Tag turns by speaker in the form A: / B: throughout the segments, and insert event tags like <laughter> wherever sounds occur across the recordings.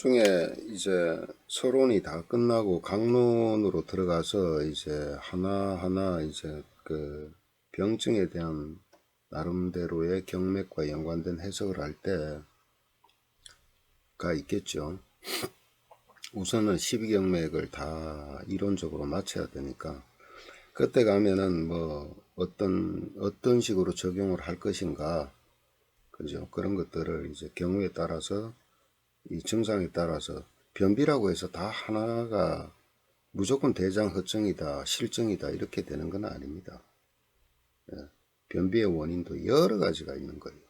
A: 나중에 이제 서론이 다 끝나고 강론으로 들어가서 이제 하나하나 이제 그 병증에 대한 나름대로의 경맥과 연관된 해석을 할 때가 있겠죠. 우선은 12경맥을 다 이론적으로 맞춰야 되니까 그때 가면은 뭐 어떤 어떤 식으로 적용을 할 것인가 그죠 그런 것들을 이제 경우에 따라서 이 증상에 따라서 변비라고 해서 다 하나가 무조건 대장 허증이다 실증이다 이렇게 되는 건 아닙니다 예. 변비의 원인도 여러 가지가 있는 거예요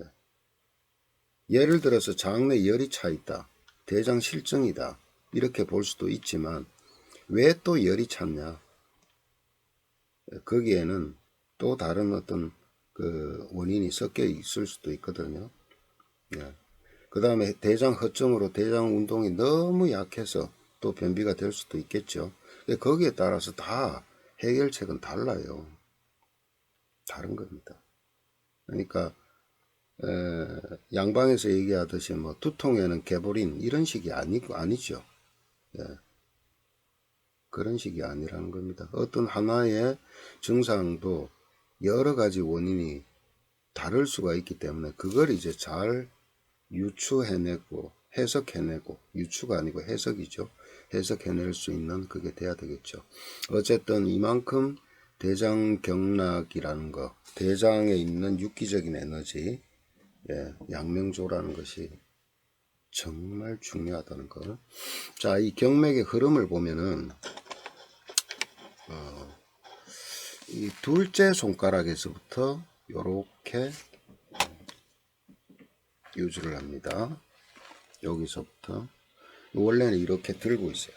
A: 예. 예를 들어서 장내 열이 차 있다 대장 실증이다 이렇게 볼 수도 있지만 왜 또 열이 찼냐 거기에는 또 다른 어떤 그 원인이 섞여 있을 수도 있거든요. 예. 그 다음에 대장 허증으로 대장 운동이 너무 약해서 또 변비가 될 수도 있겠죠. 거기에 따라서 다 해결책은 달라요. 다른 겁니다. 그러니까 에, 양방에서 얘기하듯이 뭐 두통에는 개보린 이런 식이 아니, 아니죠. 예. 그런 식이 아니라는 겁니다. 어떤 하나의 증상도 여러 가지 원인이 다를 수가 있기 때문에 그걸 이제 잘 유추해내고 해석해내고 유추가 아니고 해석이죠. 해석해낼 수 있는 그게 돼야 되겠죠. 어쨌든 이만큼 대장 경락이라는 거, 대장에 있는 육기적인 에너지, 예, 양명조라는 것이 정말 중요하다는 거. 자, 이 경맥의 흐름을 보면은 어, 이 둘째 손가락에서부터 요렇게 유지를 합니다. 여기서부터 원래는 이렇게 들고 있어요.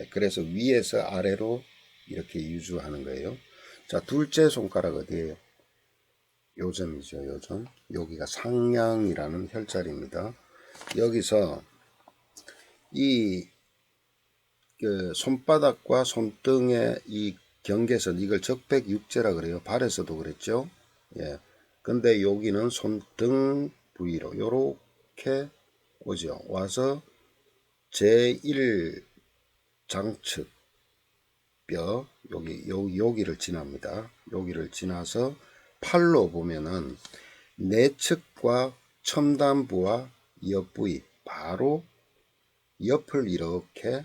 A: 예, 그래서 위에서 아래로 이렇게 유주하는 거예요. 자, 둘째 손가락 어디에요? 요점이죠, 요점. 여기가 상냥이라는 혈자리입니다. 여기서 이 그 손바닥과 손등의 이 경계선 이걸 적백육제라 그래요. 발에서도 그랬죠. 예. 근데 여기는 손등 부위로 요렇게 오죠. 와서 제1 장측 뼈 여기 요, 여기를 지납니다. 여기를 지나서 팔로 보면은 내측과 첨단부와 옆부위 바로 옆을 이렇게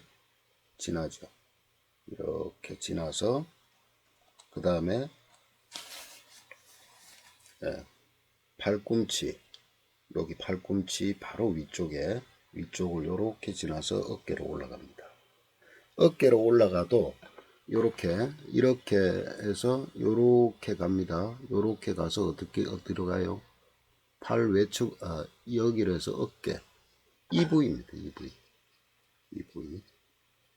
A: 지나죠. 이렇게 지나서 그 다음에 예, 팔꿈치 여기 팔꿈치 바로 위쪽에 위쪽을 이렇게 지나서 어깨로 올라갑니다. 어깨로 올라가도 이렇게 이렇게 해서 이렇게 갑니다. 이렇게 가서 어떻게 어디로 가요? 팔 외측 아 여기로 해서 어깨 이 부위입니다. 이 부위 이 부위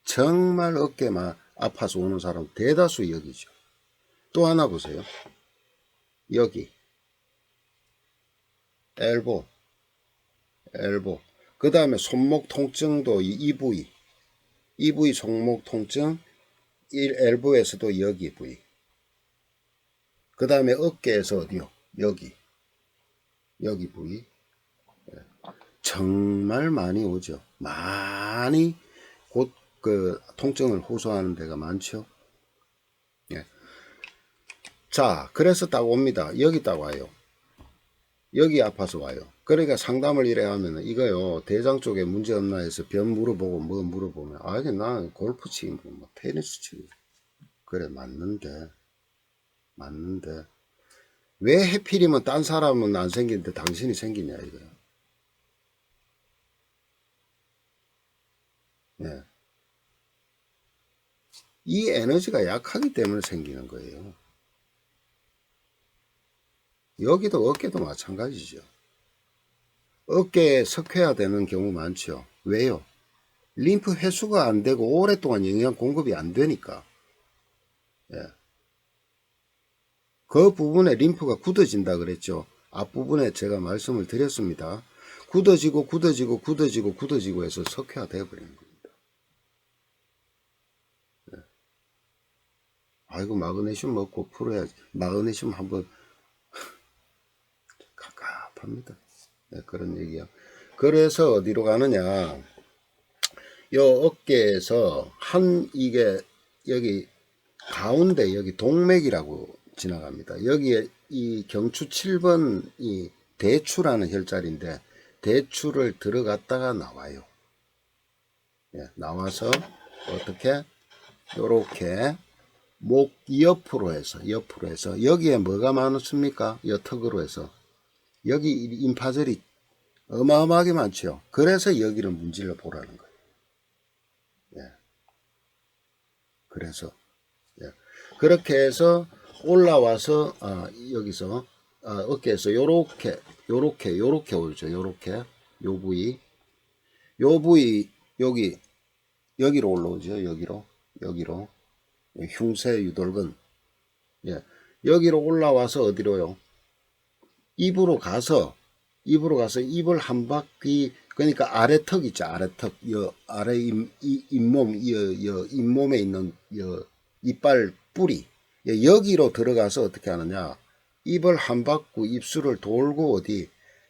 A: 정말 어깨만 아파서 오는 사람 대다수 여기죠. 또 하나 보세요. 여기 엘보 엘보. 그 다음에 손목 통증도 이, 이 부위 이 부위 손목 통증 이 엘보에서도 여기 부위. 그 다음에 어깨에서 어디요? 여기 여기 부위. 예. 정말 많이 오죠. 많이 곧 그 통증을 호소하는 데가 많죠. 예. 자 그래서 딱 옵니다. 여기 딱 와요 여기 아파서 와요. 그러니까 상담을 이래 하면은 이거요 대장 쪽에 문제 없나 해서 변 물어보고 뭐 물어보면 아 이게 나 골프 치고 뭐 테니스 치고 그래 맞는데 맞는데 왜 해필이면 딴 사람은 안 생기는데 당신이 생기냐 이거야. 네. 이 에너지가 약하기 때문에 생기는 거예요. 여기도 어깨도 마찬가지죠. 어깨에 석회화 되는 경우 많죠. 왜요? 림프 회수가 안 되고 오랫동안 영양 공급이 안 되니까. 예. 그 부분에 림프가 굳어진다 그랬죠. 앞부분에 제가 말씀을 드렸습니다. 굳어지고 굳어지고 굳어지고 굳어지고 해서 석회화 되어버리는 겁니다. 예. 아이고 마그네슘 먹고 풀어야지. 마그네슘 한번 합니다. 네, 그런 얘기야. 그래서 어디로 가느냐? 요 어깨에서 한 이게 여기 가운데 여기 동맥이라고 지나갑니다. 여기에 이 경추 7번 이 대추라는 혈자리인데 대추를 들어갔다가 나와요. 예, 나와서 어떻게 요렇게 목 옆으로 해서 옆으로 해서 여기에 뭐가 많습니까? 여 턱으로 해서 여기 이 임파절이 어마어마하게 많죠. 그래서 여기를 문질러 보라는 거예요. 예. 그래서 예. 그렇게 해서 올라와서 아, 여기서 아, 어깨에서 요렇게 요렇게 요렇게 오죠. 요렇게 요 부위 요 부위 여기 여기로 올라오죠. 여기로 여기로 흉쇄 유돌근 예. 여기로 올라와서 어디로요? 입으로 가서 입으로 가서 입을 한 바퀴 그러니까 아래 턱 있죠. 아래 턱, 여 아래 잇, 이- 잇몸, 여, 여 잇몸에 있는 여 이빨 뿌리. 예, 여기로 들어가서 어떻게 하느냐. 입을 한 바퀴 입술을 돌고 어디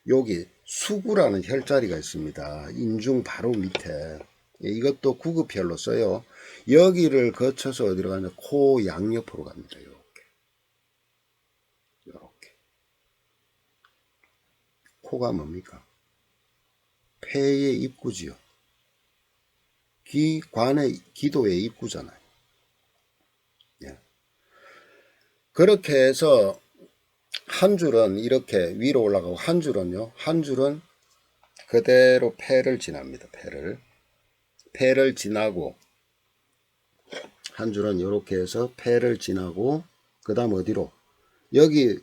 A: 여기 수구라는 혈자리가 있습니다. 인중 바로 밑에. 예, 이것도 구급혈로 써요. 여기를 거쳐서 어디로 가냐. 코 양옆으로 갑니다 이렇게 이렇게 코가 뭡니까? 폐의 입구지요. 기관의 기도의 입구잖아요. 예. 그렇게 해서 한 줄은 이렇게 위로 올라가고 한 줄은요. 한 줄은 그대로 폐를 지납니다. 폐를 폐를 지나고 한 줄은 이렇게 해서 폐를 지나고 그 다음 어디로 여기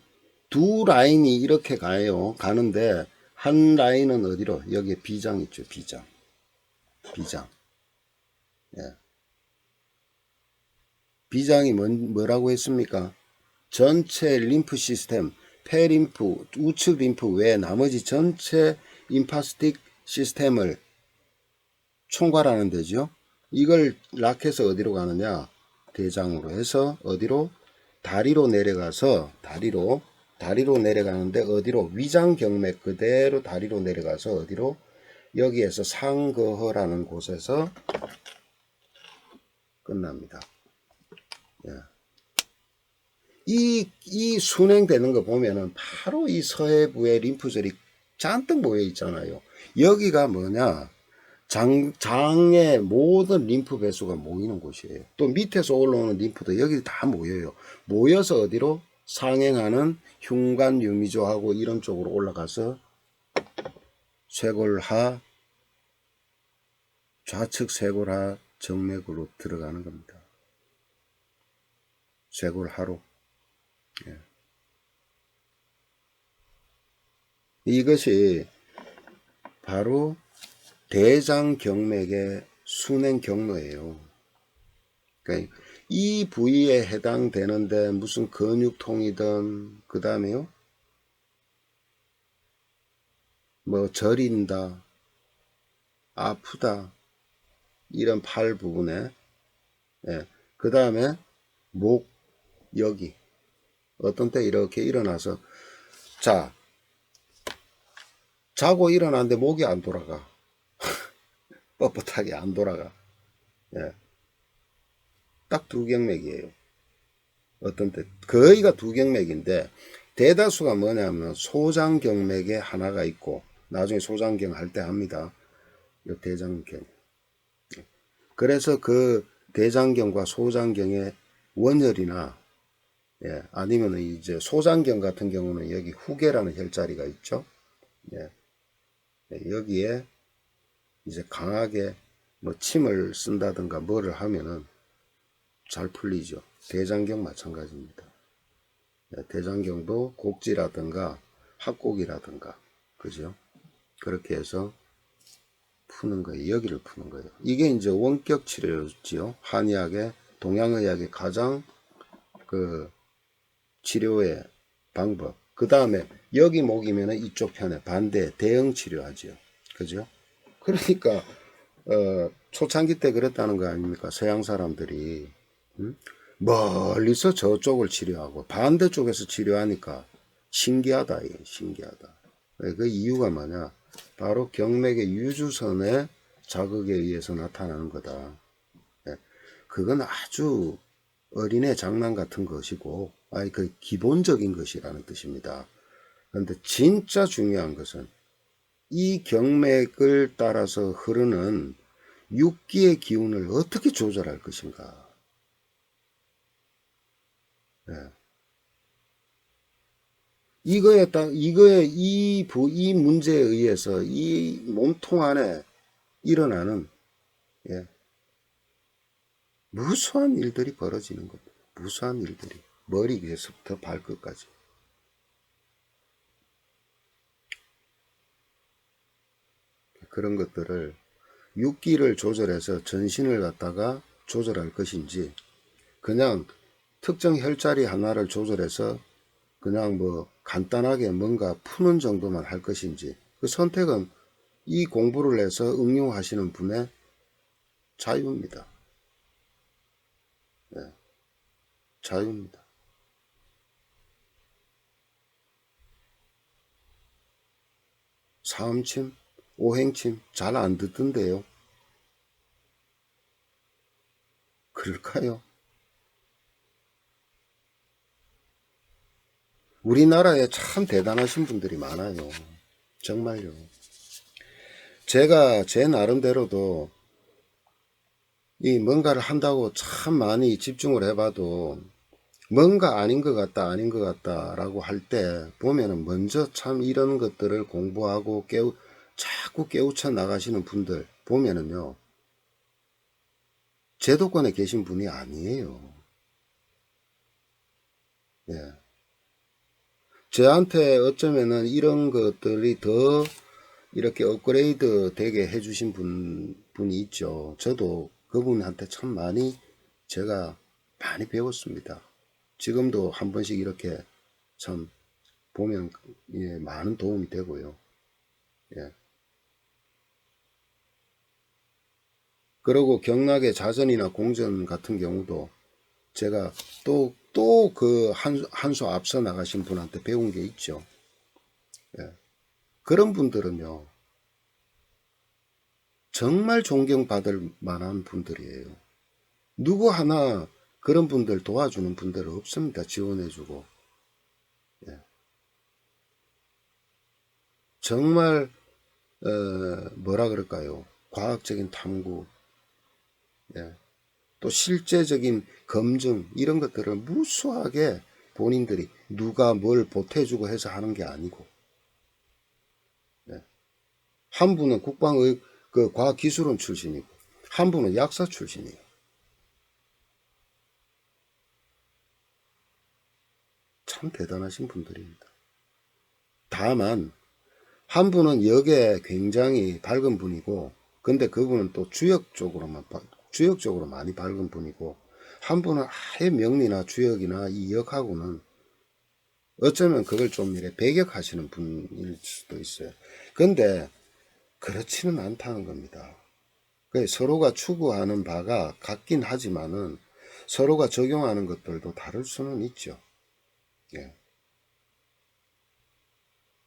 A: 두 라인이 이렇게 가요. 가는데 한 라인은 어디로? 여기 비장 있죠. 비장. 비장. 예. 비장이 뭔, 뭐라고 했습니까? 전체 림프 시스템, 폐림프, 우측 림프 외에 나머지 전체 임파스틱 시스템을 총괄하는 데죠. 이걸 락해서 어디로 가느냐? 대장으로 해서 어디로? 다리로 내려가서 다리로 다리로 내려가는데 어디로 위장 경맥 그대로 다리로 내려가서 어디로 여기에서 상거허라는 곳에서 끝납니다. 예. 이, 이 순행되는 거 보면은 바로 이 서해부의 림프절이 잔뜩 모여 있잖아요. 여기가 뭐냐? 장, 장의 모든 림프 배수가 모이는 곳이에요. 또 밑에서 올라오는 림프도 여기 다 모여요. 모여서 어디로? 상행하는 흉관 유미조하고 이런 쪽으로 올라가서 쇄골하, 좌측 쇄골하 정맥으로 들어가는 겁니다. 쇄골하로. 예. 이것이 바로 대장 경맥의 순행 경로예요. 그러니까 이 부위에 해당되는데 무슨 근육통이든 그 다음에요? 뭐 저린다 아프다 이런 팔 부분에. 예. 그 다음에 목 여기. 어떤 때 이렇게 일어나서. 자 자고 일어났는데 목이 안 돌아가. <laughs> 뻣뻣하게 안 돌아가. 예. 딱 두 경맥이에요. 어떤 때 거의가 두 경맥인데 대다수가 뭐냐면 소장 경맥에 하나가 있고 나중에 소장경 할 때 합니다. 이 대장경. 그래서 그 대장경과 소장경의 원혈이나 예, 아니면 이제 소장경 같은 경우는 여기 후계라는 혈자리가 있죠. 예, 예, 여기에 이제 강하게 뭐 침을 쓴다든가 뭐를 하면은 잘 풀리죠. 대장경 마찬가지입니다. 네, 대장경도 곡지라든가 합곡이라든가 그죠? 그렇게 해서 푸는 거예요. 여기를 푸는 거예요. 이게 이제 원격 치료지요. 한의학의 동양의학의 가장 그 치료의 방법. 그 다음에 여기 목이면 이쪽 편에 반대 대응 치료하지요. 그죠? 그러니까 어, 초창기 때 그랬다는 거 아닙니까? 서양 사람들이 음? 멀리서 저쪽을 치료하고 반대쪽에서 치료하니까 신기하다, 신기하다. 그 이유가 뭐냐? 바로 경맥의 유주선의 자극에 의해서 나타나는 거다. 예. 그건 아주 어린애 장난 같은 것이고, 아니, 그 기본적인 것이라는 뜻입니다. 그런데 진짜 중요한 것은 이 경맥을 따라서 흐르는 육기의 기운을 어떻게 조절할 것인가. 예. 이거에 딱, 이거에, 이, 부- 이 문제에 의해서 이 몸통 안에 일어나는, 예, 무수한 일들이 벌어지는 겁니다. 무수한 일들이. 머리 위에서부터 발끝까지. 그런 것들을 육기를 조절해서 전신을 갖다가 조절할 것인지, 그냥 특정 혈자리 하나를 조절해서 그냥 뭐 간단하게 뭔가 푸는 정도만 할 것인지, 그 선택은 이 공부를 해서 응용하시는 분의 자유입니다. 네, 자유입니다. 사음침, 오행침 잘 안 듣던데요. 그럴까요? 우리나라에 참 대단하신 분들이 많아요. 정말요. 제가 제 나름대로도 이 뭔가를 한다고 참 많이 집중을 해봐도 뭔가 아닌 것 같다, 아닌 것 같다라고 할 때 보면은 먼저 참 이런 것들을 공부하고 깨우, 자꾸 깨우쳐 나가시는 분들 보면은요, 제도권에 계신 분이 아니에요. 예. 저한테 어쩌면은 이런 것들이 더 이렇게 업그레이드 되게 해주신 분, 분이 있죠. 저도 그분한테 참 많이 제가 많이 배웠습니다. 지금도 한 번씩 이렇게 참 보면 예, 많은 도움이 되고요. 예. 그리고 경락의 자전이나 공전 같은 경우도 제가 또, 또 그 한, 한수 앞서 나가신 분한테 배운 게 있죠. 예. 그런 분들은요, 정말 존경받을 만한 분들이에요. 누구 하나 그런 분들 도와주는 분들 없습니다. 지원해주고. 예. 정말, 어, 뭐라 그럴까요? 과학적인 탐구, 예. 또 실제적인 검증, 이런 것들을 무수하게 본인들이 누가 뭘 보태주고 해서 하는 게 아니고, 예. 한 분은 국방의 그 과학기술원 출신이고, 한 분은 약사 출신이에요. 참 대단하신 분들입니다. 다만 한 분은 역에 굉장히 밝은 분이고 근데 그분은 또 주역 쪽으로만 바- 주역 쪽으로 많이 밝은 분이고 한 분은 아예 명리나 주역이나 이 역하고는 어쩌면 그걸 좀 이래 배격하시는 분일 수도 있어요. 근데 그렇지는 않다는 겁니다. 그 서로가 추구하는 바가 같긴 하지만은 서로가 적용하는 것들도 다를 수는 있죠. 예.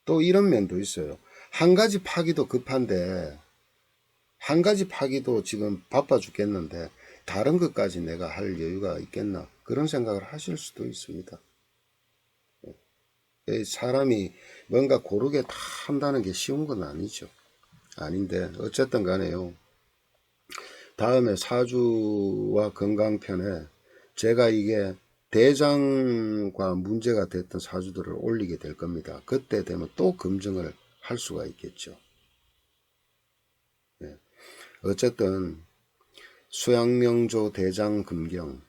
A: 또 이런 면도 있어요. 한 가지 파기도 급한데, 한 가지 파기도 지금 바빠 죽겠는데, 다른 것까지 내가 할 여유가 있겠나? 그런 생각을 하실 수도 있습니다. 예. 사람이 뭔가 고르게 다 한다는 게 쉬운 건 아니죠. 아닌데, 어쨌든 간에요. 다음에 사주와 건강편에 제가 이게 대장과 문제가 됐던 사주들을 올리게 될 겁니다. 그때 되면 또 검증을 할 수가 있겠죠. 예. 어쨌든 수양명조 대장 금경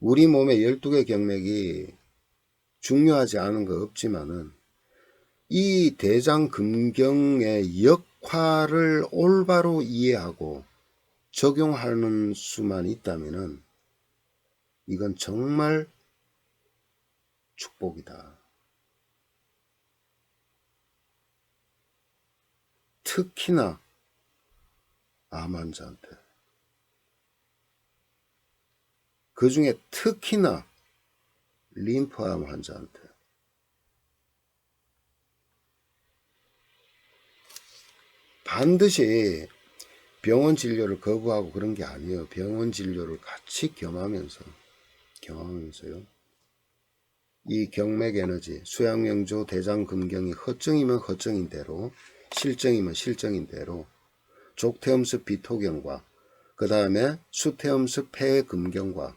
A: 우리 몸의 12개 경맥이 중요하지 않은 거 없지만은 이 대장 금경의 역할을 올바로 이해하고 적용하는 수만 있다면은 이건 정말 축복이다. 특히나 암 환자한테. 그 중에 특히나 림프암 환자한테. 반드시 병원 진료를 거부하고 그런 게 아니에요. 병원 진료를 같이 겸하면서, 겸하면서요. 이 경맥 에너지, 수양명조 대장금경이 허증이면 허증인 대로, 실증이면 실증인 대로, 족태음습 비토경과, 그 다음에 수태음습 폐금경과,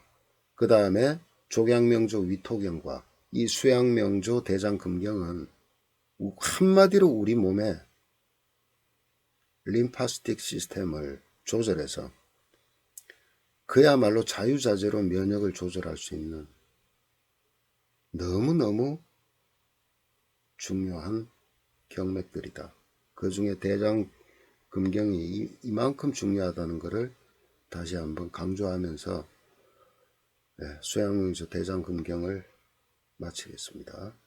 A: 그 다음에 족양명조 위토경과, 이 수양명조 대장금경은 우- 한마디로 우리 몸에 림파스틱 시스템을 조절해서 그야말로 자유자재로 면역을 조절할 수 있는 너무너무 중요한 경맥들이다. 그 중에 대장 금경이 이- 이만큼 중요하다는 것을 다시 한번 강조하면서 네, 수양명조 대장 금경을 마치겠습니다.